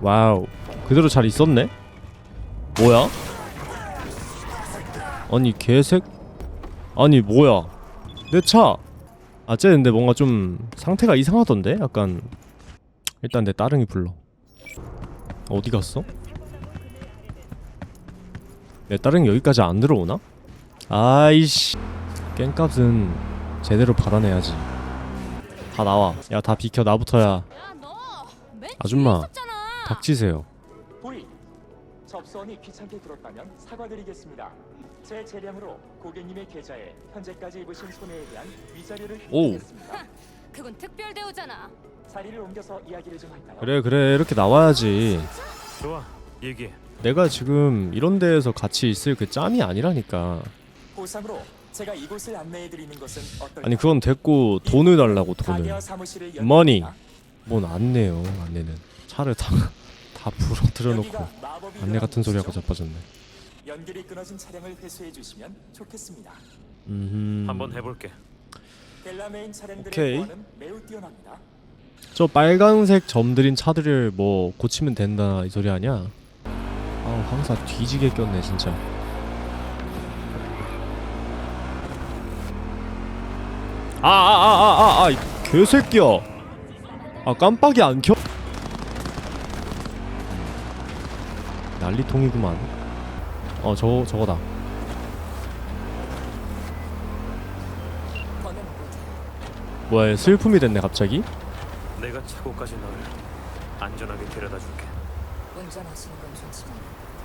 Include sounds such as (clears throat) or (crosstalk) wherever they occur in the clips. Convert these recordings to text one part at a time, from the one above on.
와우. 그대로 잘 있었네? 뭐야? 아니 개색? 아니 뭐야? 내 차! 아쟤 근데 뭔가 좀 상태가 이상하던데? 약간 일단 내 따릉이 불러. 어디 갔어? 내 따릉이 여기까지 안 들어오나? 아이씨. 깽값은 제대로 받아내야지. 다 나와. 야 다 비켜. 나부터야. 아줌마 닥치세요 부이 접선이 귀찮게 들었다면 사과드리겠습니다. 제 재량으로 고객님의 계좌에 현재까지 입으신 손해에 대한 위자료를 오우. 입금했습니다. 그건 특별 대우잖아. 자리를 옮겨서 이야기를 좀 할까요? 그래 그래 이렇게 나와야지 좋아 얘기해 내가 지금 이런 데에서 같이 있을 그 짬이 아니라니까 보상으로 제가 이곳을 안내해 드리는 것은 어떨까요? 아니 그건 됐고 돈을 달라고 돈을 가게와 사무실을 머니. 뭔 안내요 안내는 차를 다, (laughs) 다 부러뜨려 놓고 안내 같은 소리하고? 자빠졌네 연결이 끊어진 차량을 회수해 주시면 좋겠습니다. 음 한번 해볼게 델라메인 차량들의 오케이. 보안은 매우 뛰어납니다. 저 빨간색 점들인 차들을 뭐 고치면 된다 이 소리 아니야? 아우 황사 뒤지게 꼈네 진짜 아아아아 아아 개새끼야 아 깜빡이 안 켜? 난리통이구만. 어 저거 저거다. 뭐야 슬픔이 됐네 갑자기? 내가 차고까지 너를 안전하게 데려다 줄게. 운전하시는 건 좋지만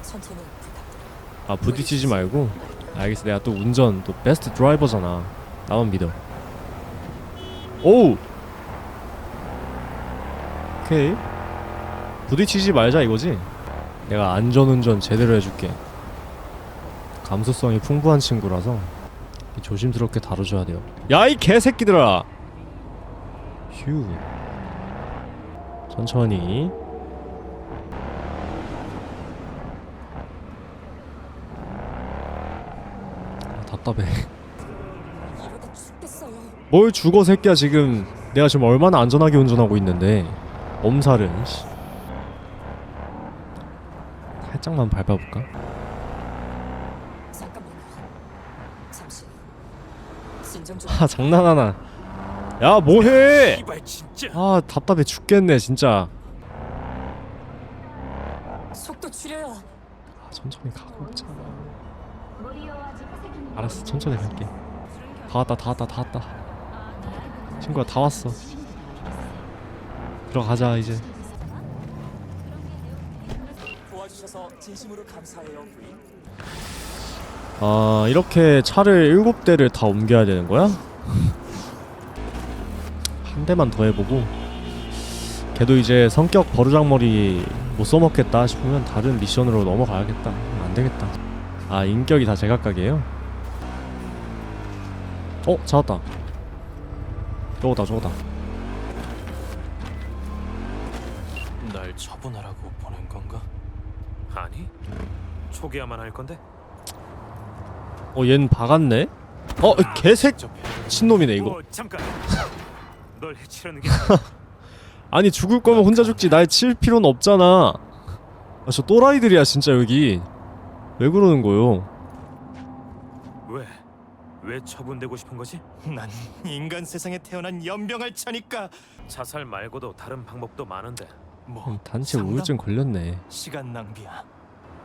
천천히 부탁드려요. 아 부딪히지 말고? 알겠어. 내가 또 운전 또 베스트 드라이버잖아. 나만 믿어. 오우! 오케이. 부딪히지 말자 이거지 내가 안전운전 제대로 해줄게. 감수성이 풍부한 친구라서 조심스럽게 다뤄줘야 돼요. 야 이 개새끼들아! 휴. 천천히. 아, 답답해. 뭘 죽어 새끼야 지금. 내가 지금 얼마나 안전하게 운전하고 있는데. 엄살은 씨. 살짝만 밟아볼까? 아 장난하나. 야 뭐해? 아 답답해 죽겠네 진짜. 속도 줄여요. 아, 천천히 가고 있잖아. 알았어 천천히 갈게. 다 왔다 다 왔다 다 왔다. 친구야 다 왔어. 들어가자 이제 도와주셔서 진심으로 감사해요, 부인. 아 이렇게 차를 일곱 대를 다 옮겨야 되는 거야? 한 대만 더 해보고 걔도 이제 성격 버르장머리 못 써먹겠다 싶으면 다른 미션으로 넘어가야겠다 안 되겠다 아 인격이 다 제각각이에요? 어 찾았다 저거다 저거다 날 처분하라고 보낸 건가? 아니? 초기화만 할 건데? 어 얜 박았네? 어 개색 직접 해. 친놈이네 이거. 오, 잠깐. (laughs) 널 해치려는 게 (laughs) 아니 죽을 거면 혼자 죽지. 날 칠 필요는 없잖아. 아 저 또라이들이야 진짜 여기. 왜 그러는 거요? 왜? 왜 처분되고 싶은 거지? 난 인간 세상에 태어난 연병할 차니까. 자살 말고도 다른 방법도 많은데 뭐 음, 단체 상담? 우울증 걸렸네 시간 낭비야.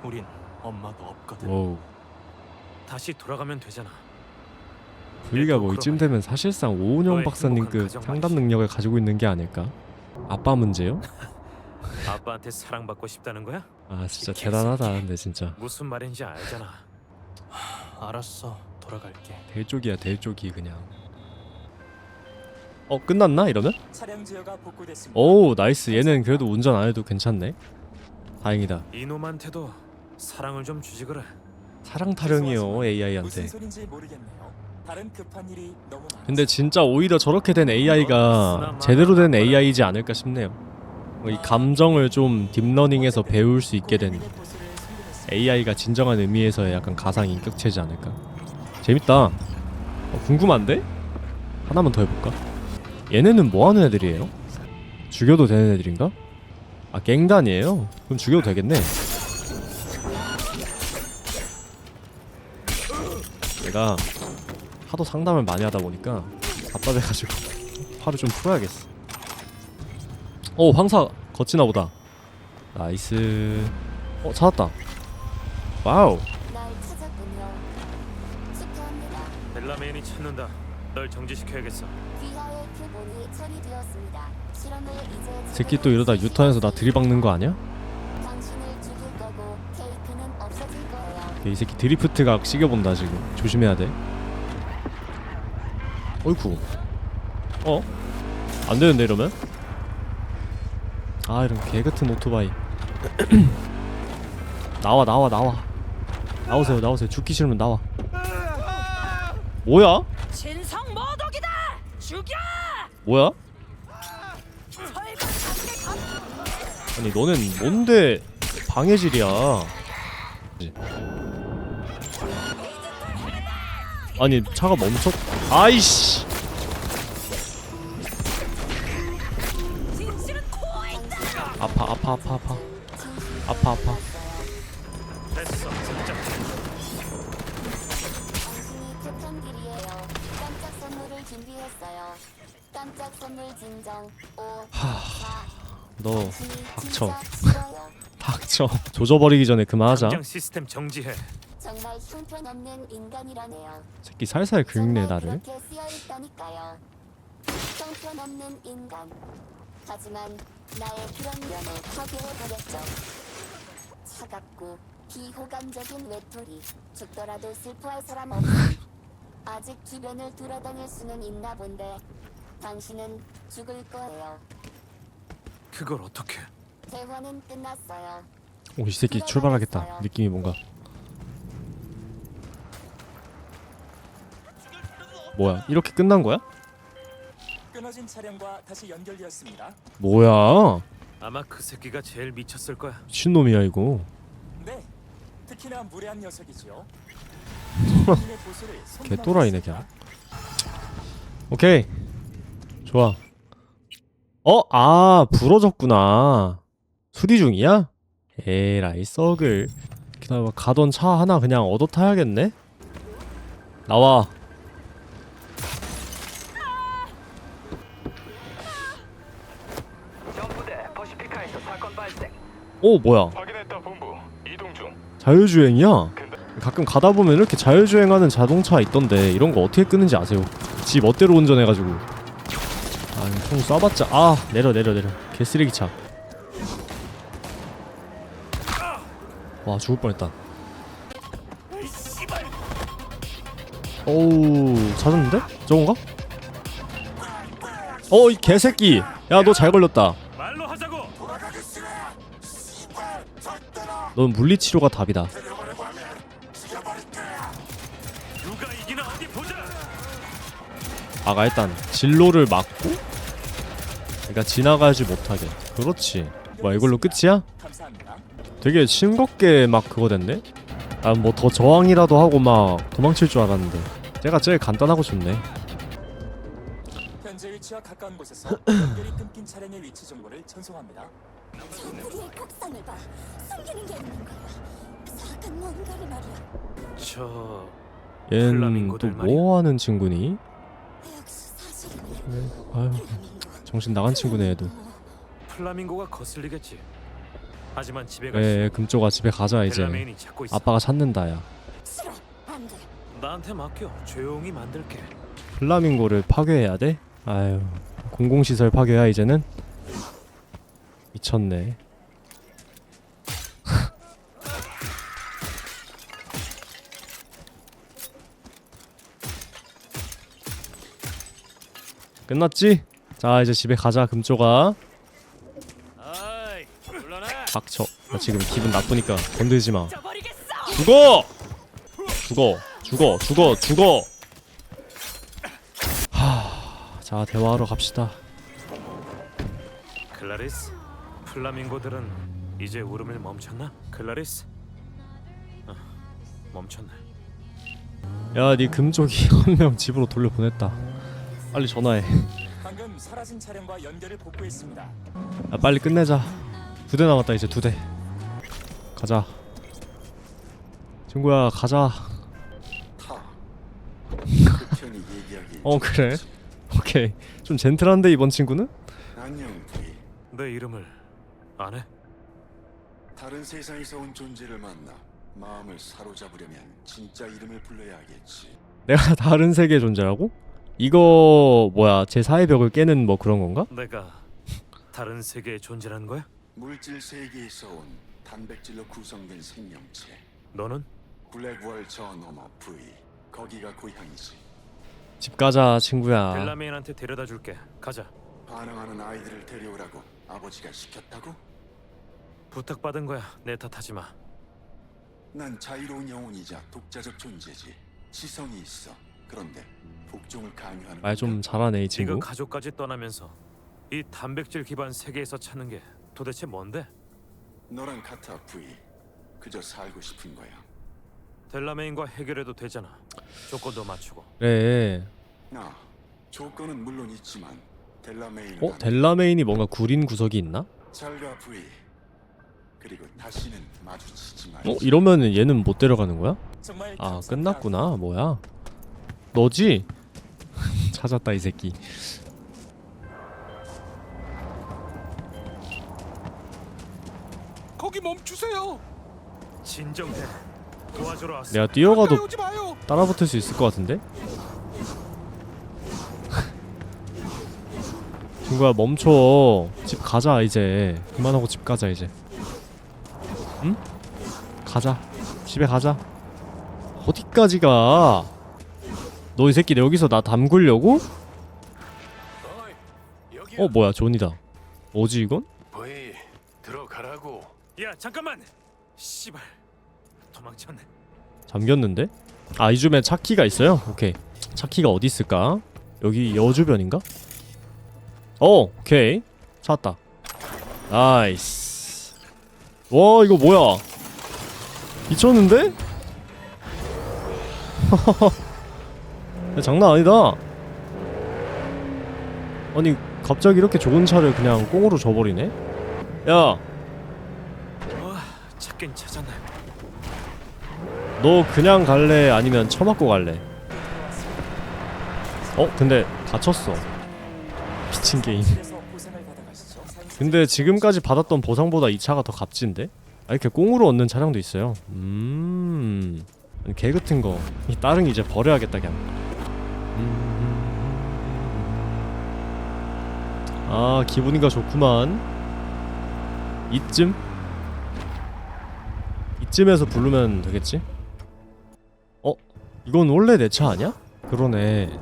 우린 엄마도 없거든. 어우 다시 돌아가면 되잖아 부위가 뭐 이쯤 되면 사실상 오은영 너의 박사님 그 행복한 가정 상담 말이지. 능력을 가지고 있는 게 아닐까? 아빠 문제요? (laughs) 아빠한테 사랑받고 싶다는 거야? 아 진짜 이 개새끼. 대단하다 근데 진짜 무슨 말인지 알잖아 알았어, 돌아갈게. 대쪽이야 대쪽이 그냥 어 끝났나 이러면? 차량 제어가 복구됐습니다. 오 나이스 얘는 그래도 운전 안 해도 괜찮네 다행이다 이놈한테도 사랑을 좀 주지 그래 사랑 타령이요 AI한테 소린지 모르겠네요. 다른 급한 일이 너무 많아서. 근데 진짜 오히려 저렇게 된 AI가 제대로 된 AI이지 않을까 싶네요 뭐이 감정을 좀 딥러닝해서 배울 수 있게 된. AI가 진정한 의미에서의 약간 가상 인격체지 않을까 재밌다 어, 궁금한데? 하나만 더 해볼까? 얘네는 뭐하는 애들이에요? 죽여도 되는 애들인가? 아 갱단이에요? 그럼 죽여도 되겠네 내가 하도 상담을 많이 하다 보니까 답답해가지고 (laughs) 화를 좀 풀어야겠어 오 황사 거치나 보다 나이스 어 찾았다 와우 날 찾았군요. 축하합니다. 벨라메인이 찾는다. 널 정지시켜야겠어. 새끼 또 이러다 유턴해서 나 들이박는 거 아니야? 이 새끼 드리프트가 시겨본다 지금. 조심해야 돼. 어이쿠. 어? 안되는데 이러면? 아 이런 개같은 오토바이. (clears throat) 나와 나와 나와. 나오세요 나오세요. 죽기 싫으면 나와. 뭐야? 뭐야? 아니 너넨 뭔데 방해질이야 아니 차가 멈췄 아이씨. 아파 아파 아파 아파 아파 아파. 깜짝 선물을 준비했어요. 깜짝 선물 진정 5 4너 닥쳐. 닥쳐 (laughs) 조져버리기 전에 그만하자 당장 시스템 정지해. 정말 형편없는 인간이라네요. 새끼 살살 긁네 정말 나를 그렇게 쓰여 있다니까요. 형편없는 인간. 하지만 나의 그런 면을 파괴해버렸죠. 차갑고 비호감적인 외톨이. 죽더라도 슬퍼할 사람 없음. (laughs) 아직 주변을 돌아다닐 수는 있나 본데 당신은 죽을 거예요. 그걸 어떻게? 대화는 끝났어요. 오이 새끼 출발하겠다 느낌이 뭔가 뭐야 이렇게 끝난 거야? 끊어진 차량과 다시 연결되었습니다. 뭐야 아마 그 새끼가 제일 미쳤을 거야. 미친놈이야 이거 네, 특히나 무례한 녀석이지요. (laughs) 개또라이네. 그냥. 오케이 좋아 어? 아 부러졌구나 수리 중이야? 에라이 썩을 기다려봐 가던 차 하나 그냥 얻어 타야겠네? 나와 전부대 퍼시피카에서 사건 발생. 오 뭐야 확인했다 본부. 이동 중. 자율주행이야? 가끔 가다 보면 이렇게 자율주행하는 자동차 있던데 이런 거 어떻게 끄는지 아세요? 지 멋대로 운전해가지고 아 이거 총 쏴봤자 아 내려 내려 내려 개쓰레기차 와 죽을 뻔했다 어우 찾았는데? 저건가? 어이 개새끼 야 너 잘 걸렸다. 넌 물리치료가 답이다. 아가 일단 진로를 막고 그러니까 지나가지 못하게 그렇지 뭐야 이걸로 끝이야? 되게 싱겁게 막 그거 됐네? 아 뭐 더 저항이라도 하고 막 도망칠 줄 알았는데 제가 제일 간단하고 좋네 현재 위치와 가까운 곳에서 (clears throat) 연결이 끊긴 차량의 위치 정보를 전송합니다. 우리의 각성을 봐. 숨기는 게 있는 거야. 사악한 뭔가를 말이야. 저 얘는 또 플라밍고들 뭐 하는 친구니? 역시 사실이네. 아유 정신 나간 친구네 얘도 플라밍고가 거슬리겠지. 하지만 집에 갈에 수. 금쪽아 집에 가자 이제 벨라메인이 찾고 있어. 아빠가 찾는다 야 싫어. 안 돼. 나한테 맡겨. 조용히 만들게. 플라밍고를 파괴해야 돼? 아유 공공시설 파괴야 이제는? 미쳤네 (laughs) 끝났지? 자 이제 집에 가자 금쪽아. 닥쳐 나 지금 기분 나쁘니까 건들지 마 버리겠어. 죽어! 죽어 죽어 죽어 죽어 하... 자 대화하러 갑시다 클라리스, 플라밍고들은 이제 울음을 멈췄나? 클라리스? 아, 멈췄네. 야네 금쪽이 (laughs) 한 명 집으로 돌려보냈다 빨리 전화해 방금 사라진 차량과 연결을 복구했습니다. 야 빨리 끝내자 두 대 남았다 이제 두 대. 가자. 친구야 가자. 타. 그. 어 그래? 오케이. 좀 젠틀한데 이번 친구는? 안녕 부이. 내 이름을 안 해? 다른 세상에서 온 존재를 만나 마음을 사로잡으려면 진짜 이름을 불러야 하겠지. 내가 (laughs) 다른 세계의 존재라고? 이거 뭐야 제 사의 벽을 깨는 뭐 그런 건가? 내가 다른 세계에 존재라는 거야? 물질 세계에서 온 단백질로 구성된 생명체. 너는 블랙월 저 너머 부이. 거기가 고향이지. 집 가자 친구야. 델라메인한테 데려다 줄게. 가자. 반항하는 아이들을 데려오라고 아버지가 시켰다고? 부탁받은 거야. 내 탓하지 마. 난 자유로운 영혼이자 독자적 존재지. 지성이 있어. 그런데 복종을 강요하는 말 좀? 잘하네 이 네가 친구. 가족까지 떠나면서 이 단백질 기반 세계에서 찾는 게 도대체 뭔데? 너랑 같아 부이. 그저 살고 싶은 거야. 델라메인과 해결해도 되잖아. 조건도 맞추고. 그래. 나 조건은 물론 있지만 델라메인은 어 델라메인이 뭔가 구린 구석이 있나? 잘가 부이. 그리고 다시는 마주치지 말자. 어 이러면은 얘는 못 데려가는 거야? 아. 끝났구나 뭐야? 너지? (laughs) 찾았다 이 새끼. 거기 멈추세요. 진정해. 도와주러 왔어. 내가 뛰어가도 오지 마요. 따라붙을 수 있을 것 같은데? (laughs) 친구야 멈춰 집 가자 이제 그만하고 집 가자 이제 응? 가자 집에 가자 어디까지 가? 너 이 새끼 여기서 나 담그려고? 여기 어 뭐야 존이다 뭐지 이건? 보이 들어가라고. 야 잠깐만. 씨발. 도망쳤네. 잠겼는데? 아 이쯤에 차키가 있어요? 오케이 차키가 어디 있을까? 여기 여주변인가? 어 오케이 찾았다 나이스 와 이거 뭐야 미쳤는데? (laughs) 야, 장난 아니다. 아니 갑자기 이렇게 좋은 차를 그냥 꽁으로 줘버리네? 야! 와 찾긴 찾았네. 너 그냥 갈래? 아니면 처맞고 갈래? 어 근데 다쳤어. 미친 게임. 근데 지금까지 받았던 보상보다 이 차가 더 값진데? 아 이렇게 꽁으로 얻는 차량도 있어요. 음... 아니, 개 같은 거이 따릉 이제 버려야겠다 그냥 아 기분이가 좋구만 이쯤? 이쯤에서 부르면 되겠지? 어? 이건 원래 내 차 아니야? 그러네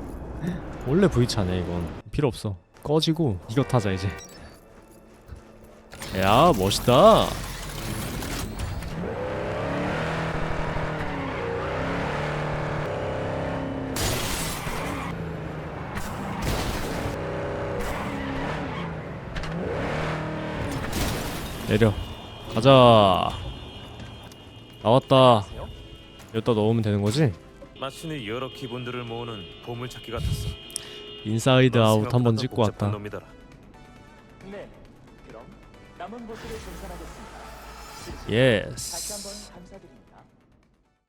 원래 V차네 이건 필요 없어 꺼지고 이거 타자 이제 야 멋있다 내려 가자 나왔다 여기다 넣으면 되는 거지? 마침내 여러 기분들을 모으는 보물찾기 같았어. 인사이드 넌 아웃 한번 더 찍고 복잡한 왔다 놈이더라. 네. 그럼 남은 보수를 생산하겠습니다. 다시 예스 한번 감사드립니다.